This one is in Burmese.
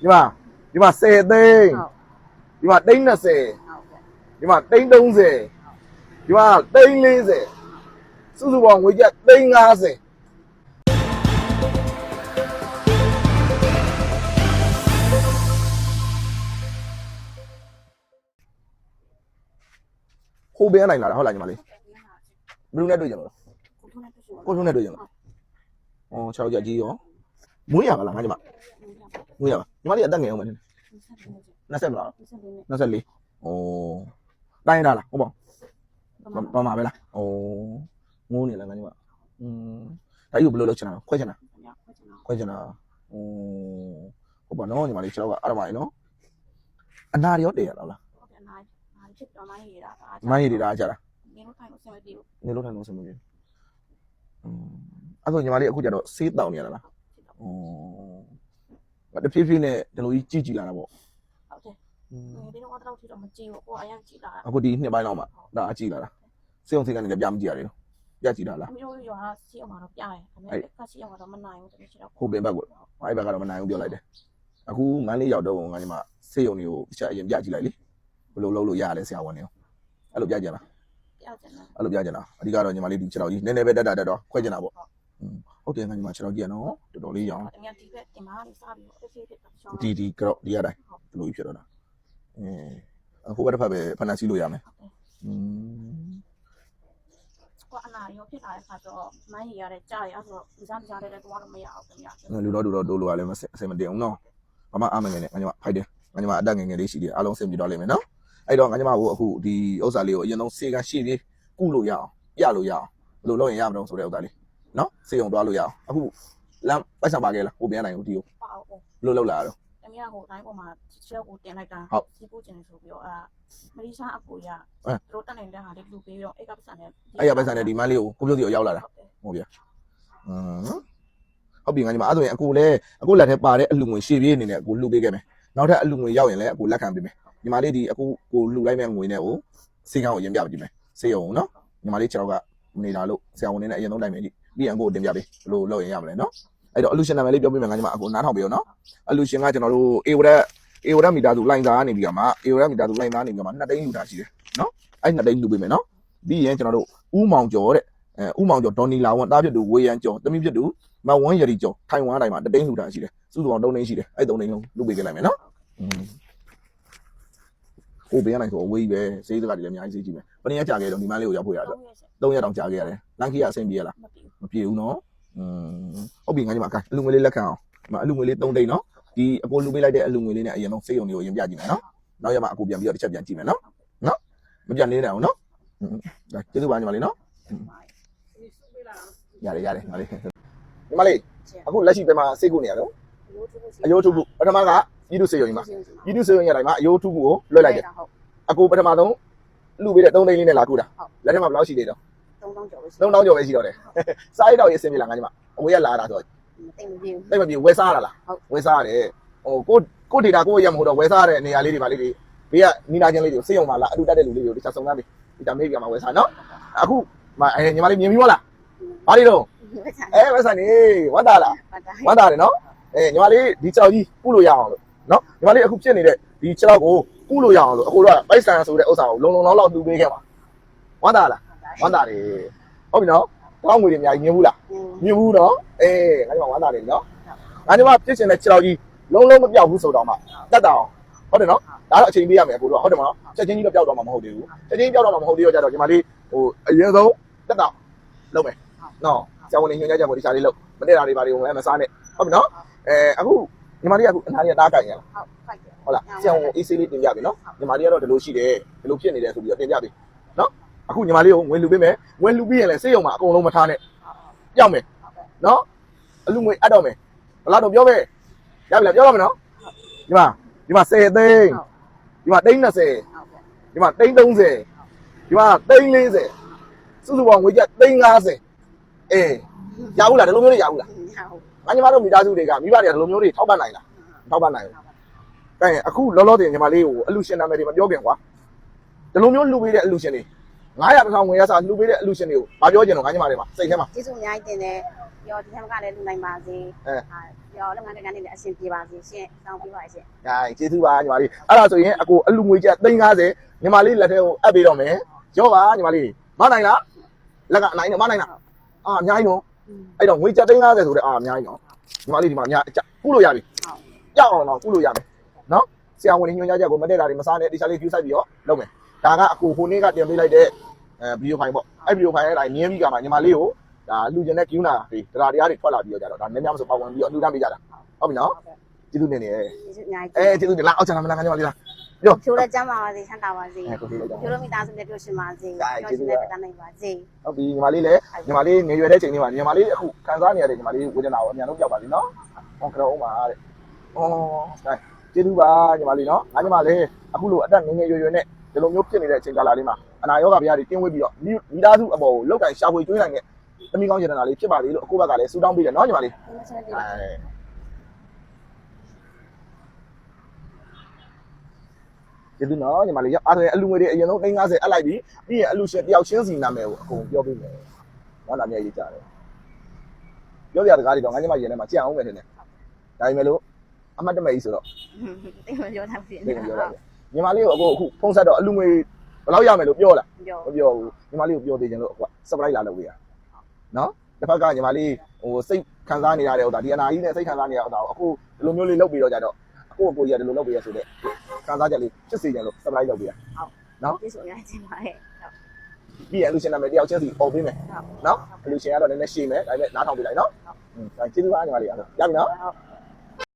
ဒီမှာဒီမှာ10သိန်းဟုတ်ဒီမှာသိန်း20ဟုတ်ကဲ့ဒီမှာသိန်း30ဒီမှာသိန်း40စုစုပေါင်းငွေကျပ်သိန်း50ခိုးပေးနိုင်လာတာဟုတ်လားညီမလေးဘယ်လိုနဲ့တွေ့ကြ မလဲ ကိုထုံးနဲ့တွေ့ရှိပါကိုထုံးနဲ့တွေ့ကြမလားဩ6ယောက်ကြီးရောမွေးရပါလားငါညီမမွေးရပါညီမလေးအသက်ငယ်အောင်မနေ20မလား 24ဩတိုင်းရတာလားဟုတ်ပါဘာမှပဲလားဩငိုးနေလားငါညီမอืมဒါကြီးကိုဘယ်လိုလုပ်ချင်တာလဲခွဲချင်တာခွဲချင်တာဩဟုတ်ပါနော်ညီမလေးကျွန်တော်ကအဲ့ဒါမှနော်အနာရောတည်ရလားလား ဟုတ်ကဲ့နိုင်နိုင်ဖြစ်တော့နိုင်ရတာပါ မိုင်းရည်တာကြတာ နေလို့ထိုင်လို့ဆက်မပြေဘူး နေလို့ထိုင်လို့စမပြေอืมအဲ့ဆိုညီမလေးအခုကျတော့ဆေးတောင်နေရတာလား ဩတဖြည်းဖြည်းနဲ့ဒီလိုကြီးကြည့်ကြည့်လာတာပေါ့ဟုတ်တယ်ငယ်လေးတော့တော့ထိတော့မကြည့်ဘူးကိုအရင်ကြည့်လာအခုဒီနှစ်ပိုင်းလောက်မှဒါအကြည့်လာတာစေအောင်စိတ်ကနေလည်းပြမကြည့်ရတယ်ပြကြည့်တာလားအမျိုးရွာစီအောင်တော့ပြရတယ်ဒါပေမဲ့ကစီအောင်တော့မနိုင်ဘူးတကယ်ရှိတော့ဟုတ်ပင်ဘက်ကိုအဲ့ဘက်ကတော့မနိုင်ဘူးပြောလိုက်တယ်အခုမန်းလေးရောက်တော့ငါညီမစေယုံတွေကိုတခြားအရင်ပြကြည့်လိုက်လေဘယ်လိုလုပ်လို့ရလဲဆရာဝန်တွေအဲ့လိုပြကြလားပြကြတယ်အဲ့လိုပြကြလားအဓိကတော့ညီမလေးဒီခြေတော်ကြီးနည်းနည်းပဲတက်တာတက်တော့ခွဲကြတာပေါ့ဟုတ် တယ်ငါညီမခြေတော်ကြီးကနော်တော်တော်လေးရအောင်တကယ်ဒီဘက်တင်မာလေးစားပြီးတော့အေးဖြစ်တာရှောင်းဒီဒီကတော့ဒီရတိုင်းဒီလိုကြီးဖြစ်တော့တာအဲဟိုဘက်တစ်ဖက်ပဲဖန်စီလို့ရမယ်อืมကိုအနာရောဖြစ်လာတဲ့ခါကျတော့မိုင်းရရတဲ့ကြားရအဲ့ဆိုဒီစားကြားတဲ့တော့တော့မရအောင်ခင်ဗျာလူတော့လူတော့တိုးလို့ရလဲမစအစင်မတင်အောင်နော်ဘာမှအမငယ်နဲ့ငါညီမဖိုက်တယ်ငါညီမအတက်ငယ်ငယ်လေးရှိတယ်အားလုံးစင်ပြတော့လိမ့်မယ်နော်အဲ့တော့ငါညီမကိုအခုဒီဥစ္စာလေးကိုအရင်ဆုံးစေကရှိလေးကုလို့ရအောင်ပြလို့ရအောင်ဘယ်လိုလုပ်ရင်ရမလို့ဆိုတဲ့ဥစ္စာလေး နော်စေုံသွားလို့ရအောင်အခုလမ်းပိုက်ဆံပါခဲ့လားဟိုပြန်နိုင်ဦးဒီကိုပေါ့အောင်ဘယ်လိုလုပ်လာတော့တမီးကဟိုတိုင်းပေါ်မှာချဲကိုတင်လိုက်တာဟုတ်စီးဖို့ကျင်နေဆိုပြီးတော့အာမရီရှာအကူရအဲသူတို့တက်နေတဲ့ဟာလေးလူပေးပြီးတော့အိတ်ကပစံနဲ့အဲ့ရပိုက်ဆံနဲ့ဒီမန်းလေးကိုကိုပြိုစီကိုရောက်လာတာဟုတ်ဗျာอืมဟုတ်ပြီငါညီမအဲ့ဆိုရင်အခုလည်းအခုလက်ထဲပါတဲ့အလူငွေရှေ့ပြေးအနေနဲ့အခုလှူပေးခဲ့မယ်နောက်ထပ်အလူငွေရောက်ရင်လည်းအခုလက်ခံပေးမယ်ညီမလေးဒီအခုကိုလှူလိုက်မဲ့ငွေနဲ့ကိုစေကန်းကိုရင်ပြပေးကြည့်မယ်စေရုံနော်ညီမလေးခြေတော့ကနေတာလို့ဆရာဝန်နဲ့အရင်ဆုံးတိုင်မယ်ဒီ ပြီးရင်ကိုတင်ပြပေးဘယ်လိုလုပ်ရင်ရမလဲနော်အဲ့တော့အလူရှင်နာမည်လေးပြောပြမယ်ငါညီမအခုနားထောင်ပေးရောနော်အလူရှင်ကကျွန်တော်တို့အေဝရက်အေဝရက်မီတာသူလိုင်းသားကနေပြီးတော့မှအေဝရက်မီတာသူလိုင်းသားနေပြီးတော့မှ2သိန်းလူတာရှိတယ်နော်အဲ့2သိန်းလူပေးမယ်နော်ပြီးရင်ကျွန်တော်တို့ဥမောင်ကျော်တဲ့အဲဥမောင်ကျော်ဒေါ်နီလာဝန်တားဖြစ်သူဝေယံကျော်တမိဖြစ်သူမဝန်းရည်ကျော်ထိုင်ဝမ်တိုင်းမှာ2သိန်းလူတာရှိတယ်စုစုပေါင်း3သိန်းရှိတယ်အဲ့3သိန်းလုံးလူပေးခဲ့လိုက်မယ်နော်อืม ဟိုဘေးကနေဆိုအဝေးကြီးပဲဈေးစကားတွေလည်းအများကြီးဈေးကြီးပဲဘယ်နေရကြာခဲ့တော့ဒီမန်းလေးကိုရောက်ဖို့ရတော့၃ရက်တောင်ကြာခဲ့ရတယ်လန်ကီကအဆင်ပြေလားမပြေဘူးနော်อืมဟုတ်ပြီငါညီမအကိုင်အလူငွေလေးလက်ခံအောင်ဒီမှာအလူငွေလေး၃တိတ်နော်ဒီအကိုလူပေးလိုက်တဲ့အလူငွေလေးနဲ့အရင်ဆုံးစိတ်ုံတွေကိုအရင်ပြကြည့်မယ်နော်နောက်ရမှာအကိုပြန်ပြီးတော့တစ်ချက်ပြန်ကြည့်မယ်နော်နော်မပြန်နေနိုင်အောင်နော်ဒါကျေးဇူးပါညီမလေးနော်ရတယ်ရတယ်ညီမလေးညီမလေးအခုလက်ရှိပြန်မှာစိတ်ကိုနေရတော့အယိုးထုတ်ဖို့ပထမက ပြည်သူစေးုံကြီးမှာပြည်သူစေးုံကြီးတိုင်းမှာအယိုးထုခုကိုလွှဲလိုက်တယ်ဟုတ်အကိုပထမဆုံးလူပေးတဲ့3သိန်းလေးနဲ့လာကူတာဟုတ်လက်ထဲမှာဘယ်လောက်ရှိသေးတော့3000ကျော်ပဲရှိ3000ကျော်ပဲရှိတော့တယ်စားရတော့ရေးအဆင်ပြေလားငါညီမအဝေးကလာတာဆိုတော့တိတ်မပြေဘူးတိတ်မပြေဝယ်စားရလားဟုတ်ဝယ်စားရတယ်ဟိုကိုကိုဒေတာကိုရမဟုတ်တော့ဝယ်စားရတဲ့နေရာလေးတွေပါလေးတွေဘေးကနီနာချင်းလေးတွေစိတ်ုံပါလားအတူတက်တဲ့လူလေးတွေတခြားစုံစမ်းပြီဒီတမေးကမှဝယ်စားနော်အခုမအဲညီမလေးမြင်ပြီးမလားဘာလေးတော့အဲဝယ်စားနေဝတ်တာလားပတ်တာဝတ်တာတယ်နော်အဲညီမလေးဒီကြောက်ကြီးကုလို့ရအောင်လို့ နော်ညီမလေးအခုဖြစ်နေတဲ့ဒီခြေထောက်ကိုကုလို့ရအောင်လို့အခုတော့ပိုက်ဆံဆိုတဲ့ဥစ္စာကိုလုံလုံလောက်လောက်တူပေးခဲ့ပါဝတ်တာလားဝတ်တာတယ်ဟုတ်ပြီနော်တောင်းငွေတွေအများကြီးမြင်ဘူးလားမြင်ဘူးနော်အေးငါတို့ကဝမ်းသာတယ်နော်ငါတို့ကပြစ်ချင်တဲ့ခြေတော်ကြီးလုံးလုံးမပြောက်ဘူးဆိုတော့မှတက်တာအောင်ဟုတ်တယ်နော်ဒါတော့အချိန်ပေးရမယ်အခုတော့ဟုတ်တယ်မနော်ချက်ချင်းကြီးတော့ပြောက်တော့မှာမဟုတ်သေးဘူးချက်ချင်းပြောက်တော့မှာမဟုတ်သေးတော့ကြတော့ဒီမှာလေးဟိုအရင်ဆုံးတက်တာလုံးမယ်နော်ဆရာဝန်နေညွှန်ကြားချက်ကိုဒီချာလေးလုံးမနေ့တာတွေပါလေးကိုလည်းမစားနဲ့ဟုတ်ပြီနော်အဲအခု ညီမလေးကအခုအနားလေးကတားကြိုင်ရလားဟုတ်ဖိုက်တယ်ဟုတ်လားဆရာဝန်အေးဆေးလေးတင်ပြပြီနော်ညီမလေးကတော့ဒီလိုရှိတယ်ဒီလိုဖြစ်နေတယ်ဆိုပြီးတော့တင်ပြပြီနော်အခုညီမလေးကိုဝင်လူပေးမယ်ဝင်လူပြီးရင်လည်းစေးရုံမှာအကုန်လုံးမထားနဲ့ပြောက်မယ်နော်အလူငွေအပ်တော့မယ်ဘလာတော့ပြောမယ်ရပြီလားပြောတော့မယ်နော်ဒီမှာဒီမှာ10သိန်းဒီမှာသိန်း20ဟုတ်ကဲ့ဒီမှာသိန်း30ဒီမှာသိန်း40စုစုပေါင်းငွေကျပ်သိန်း50အေးရဘူးလားဒီလိုမျိုးတွေရဘူးလားဟုတ် ငါညီမတို့မိသားစုတွေကမိဘတွေကဒီလိုမျိုးတွေထောက်ပံ့နိုင်လားထောက်ပံ့နိုင်ဘူးကဲအခုလောလောဆယ်ညီမလေးကိုအလူရှင်နာမည်တွေမပြောခင်ကွာဒီလိုမျိုးလှူပေးတဲ့အလူရှင်တွေ900တောင်ငွေရစာလှူပေးတဲ့အလူရှင်တွေကိုမပြောချင်တော့ငါညီမတွေမှာစိတ်ထဲမှာကျေးဇူးအများကြီးတင်တယ်ပြောဒီထက်ကလည်းလူနိုင်ပါစေအဲဟာပြောလုပ်ငန်းတွေကနေလည်းအဆင်ပြေပါစေရှင်စောင်းပြီးပါရှင်။ဒါကျေးဇူးပါညီမလေး။အဲ့ဒါဆိုရင်အကိုအလူငွေကျပ်350ညီမလေးလက်ထဲကိုအပ်ပေးတော့မယ်။ရောပါညီမလေးမနိုင်လား။လက်ကအနိုင်နဲ့မနိုင်လား။အာအများကြီးနော်။ အဲ့တော့ငွေကျပ်350ဆိုတဲ့အာအများကြီးနော်။ညီမလေးဒီမှာအများအကျကုလို့ရပြီဟုတ်။ကြောက်အောင်တော့ကုလို့ရမယ်။နော်။ဆရာဝန်ညွှန်ကြားချက်ကိုမတည့်တာတွေမစားနဲ့တခြားလေး view site ပြီးတော့လုပ်မယ်။ဒါကအကိုဟိုနေ့ကတင်ပေးလိုက်တဲ့အဲဗီဒီယိုဖိုင်ပေါ့။အဲ့ဗီဒီယိုဖိုင်ရဲ့တိုင်းမြင်ပြီးကမှညီမလေးကိုဒါလူကျင်တဲ့ကယူနာတွေတရားတရားတွေထွက်လာပြီးတော့ကြတော့ဒါများများမဆိုပါဝင်ပြီးတော့အလူတန်းပေးကြတာ။ဟုတ်ပြီနော်ဟုတ်ကဲ့။ကျေးဇူးတင်နေတယ်ကျေးဇူးအများ။အဲကြီးကျေးဇူးတင်လားအောက်ချမ်းလာမလားခင်ဗျာလေးလား ဖြိုးလည်းကျမ်းပါပါစေချမ်းသာပါစေ။အဲကိုကြည့်လိုက်တော့ဖြိုးလို့မိသားစုနဲ့တွေ့ရှင်ပါစေဒါကျေးဇူးပါပြောရှင်နဲ့ပတ်သက်နိုင်ပါစေဟုတ်ပြီညီမလေးလည်းညီမလေးငယ်ရွယ်တဲ့ချိန်လေးမှာညီမလေးအခုခံစားနေရတဲ့ညီမလေးဝေဒနာကိုအမြန်ဆုံးကြောက်ပါစေနော်။ဟောကြောက်အောင်ပါတဲ့။အော်ဒါကျေးဇူးပါညီမလေးနော်။ငါညီမလေးအခုလိုအသက်ငယ်ငယ်ရွယ်ရွယ်နဲ့ဒီလိုမျိုးဖြစ်နေတဲ့အချိန်ကာလလေးမှာအနာရောဂါဗျာတွေတင်းဝေးပြီးတော့မိမိသားစုအပေါ်ကိုလောက်ကင်ရှာဖွေကျွေးနိုင်တဲ့တမိကောင်းရတနာလေးဖြစ်ပါလေလို့အခုဘက်ကလည်းဆူတောင်းပေးတယ်နော်ညီမလေးဒီမှာဆက်ပြီးအဲ ကျေးဇူးနော်ညီမလေးရအားရအလူငွေတွေအရင်ဆုံး350အပ်လိုက်ပြီးပြီးရင်အလူရှင်တယောက်ချင်းစီနာမည်ကိုအကုန်ပြောပေးမယ်။ဟုတ်လားမြဲရေးကြတယ်။ပြောပြတဲ့ကားတွေတော့ငါညီမရင်ထဲမှာကြံအောင်ပဲထင်တယ်။ဒါပေမဲ့လို့အမှတ်တမဲ့ကြီးဆိုတော့တိတ်မပြောနိုင်ဘူးသိတယ်ပြောရတယ်။ညီမလေးကိုအခုအခုဖုန်းဆက်တော့အလူငွေဘယ်လောက်ရမယ်လို့ပြောလားပြော။မပြောဘူး။ညီမလေးကိုပြောသေးခြင်းလို့အခုက surprise လာလုပ်ပေးရ။နော်။တစ်ဖက်ကညီမလေးဟိုစိတ်ခံစားနေရတဲ့ဥစ္စာဒီအနာကြီးနဲ့စိတ်ခံစားနေရတဲ့ဥစ္စာကိုအခုဒီလိုမျိုးလေးလုပ်ပြီးတော့ကြတော့အခုကိုကြီးကဒီလိုလုပ်ပြီးရဆိုတဲ့ ခံစားချက်လေးဖြစ်စေခြင်းလို့ surprise လုပ်ပေးရကျေးဇူးအများကြီးပါရဲ့။ပြီးရင်အလူရှင်နာမည်တယောက်ချင်းစီပေါ်ပေးမယ်ဟုတ်နော်။အလူရှင်ကတော့နည်းနည်းရှည်မယ်ဒါပေမဲ့နားထောင်ပေးလိုက်နော်။ဟုတ်။ကျေးဇူးပါညီမလေးအားလုံး။ရပြီနော်ဟုတ်